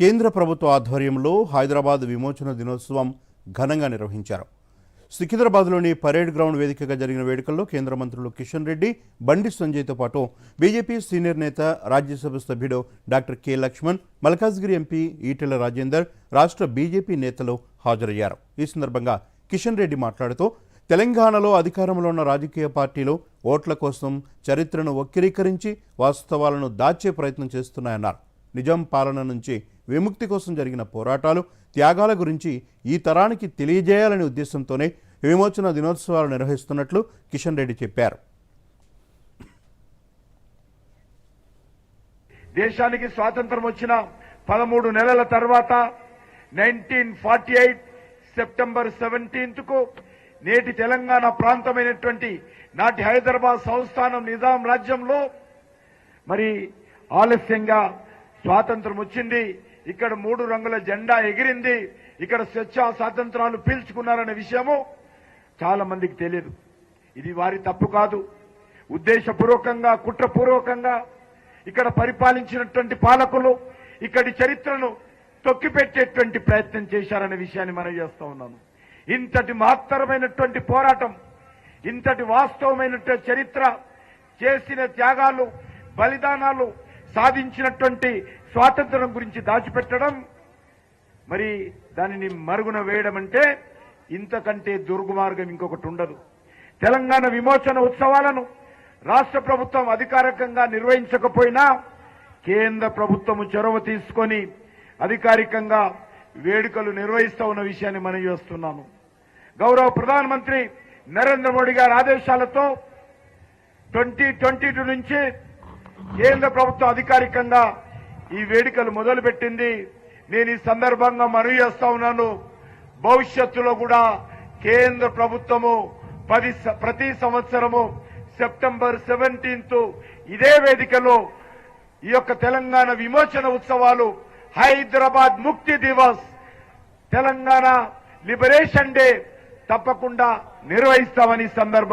కేంద్ర ప్రభుత్వ ఆధ్వర్యంలో హైదరాబాద్ విమోచన దినోత్సవం ఘనంగా నిర్వహించారు. సికింద్రాబాద్లోని పరేడ్ గ్రౌండ్ వేదికగా జరిగిన వేడుకల్లో కేంద్ర మంత్రులు కిషన్ రెడ్డి బండి సంజయ్తో పాటు బీజేపీ సీనియర్ నేత రాజ్యసభ సభ్యుడు doctor K Laxman Malkajgiri MP Etela Rajender రాష్ట్ర బీజేపీ నేతలు హాజరయ్యారు. ఈ సందర్భంగా కిషన్ రెడ్డి మాట్లాడుతూ తెలంగాణలో అధికారంలో ఉన్న రాజకీయ పార్టీలు ఓట్ల కోసం చరిత్రను వక్రీకరించి వాస్తవాలను దాచే ప్రయత్నం చేస్తున్నాయన్నారు. నిజాం పాలన నుంచి విముక్తి కోసం జరిగిన పోరాటాలు త్యాగాల గురించి ఈ తరానికి తెలియజేయాలనే ఉద్దేశంతోనే విమోచన దినోత్సవాలు నిర్వహిస్తున్నట్లు కిషన్ రెడ్డి చెప్పారు. దేశానికి స్వాతంత్రం వచ్చిన పదమూడు నెలల తర్వాత నైన్టీన్ ఫార్టీ ఎయిట్ సెప్టెంబర్ సెవెంటీన్త్కు నేటి తెలంగాణ ప్రాంతమైనటువంటి నాటి హైదరాబాద్ సంస్థానం నిజాం రాజ్యంలో మరి ఆలస్యంగా స్వాతంత్రం వచ్చింది ఇక్కడ మూడు రంగుల జెండా ఎగిరింది ఇక్కడ స్వచ్ఛ స్వాతంత్రాలు పీల్చుకున్నారనే విషయము చాలా మందికి తెలియదు. ఇది వారి తప్పు కాదు. ఉద్దేశపూర్వకంగా కుట్రపూర్వకంగా ఇక్కడ పరిపాలించినటువంటి పాలకులు ఇక్కడి చరిత్రను తొక్కిపెట్టేటువంటి ప్రయత్నం చేశారనే విషయాన్ని మనం చేస్తా ఉన్నాను ఇంతటి మహత్తరమైనటువంటి పోరాటం ఇంతటి వాస్తవమైనటువంటి చరిత్ర చేసిన త్యాగాలు బలిదానాలు సాధించినటువంటి స్వాతంత్రం గురించి దాచిపెట్టడం. మరి దానిని మరుగున వేయడం అంటే ఇంతకంటే దుర్గుమార్గం ఇంకొకటి ఉండదు. తెలంగాణ విమోచన ఉత్సవాలను రాష్ట్ర ప్రభుత్వం అధికారికంగా నిర్వహించకపోయినా కేంద్ర ప్రభుత్వము చొరవ తీసుకొని అధికారికంగా వేడుకలు నిర్వహిస్తా ఉన్న విషయాన్ని మనం చేస్తున్నాము. గౌరవ ప్రధానమంత్రి నరేంద్ర మోడీ గారి ఆదేశాలతో ట్వంటీ ట్వంటీ టూ నుంచి కేంద్ర ప్రభుత్వం అధికారికంగా ఈ వేడుకలు మొదలుపెట్టింది. నేను ఈ సందర్భంగా మనవి చేస్తా ఉన్నాను. భవిష్యత్తులో కూడా కేంద్ర ప్రభుత్వము పది స- ప్రతి సంవత్సరము సెప్టెంబర్ సెవెంటీన్త్ ఇదే వేదికలో ఈ యొక్క తెలంగాణ విమోచన ఉత్సవాలు హైదరాబాద్ ముక్తి దివస్ తెలంగాణ లిబరేషన్ డే తప్పకుండా నిర్వహిస్తామని సందర్భం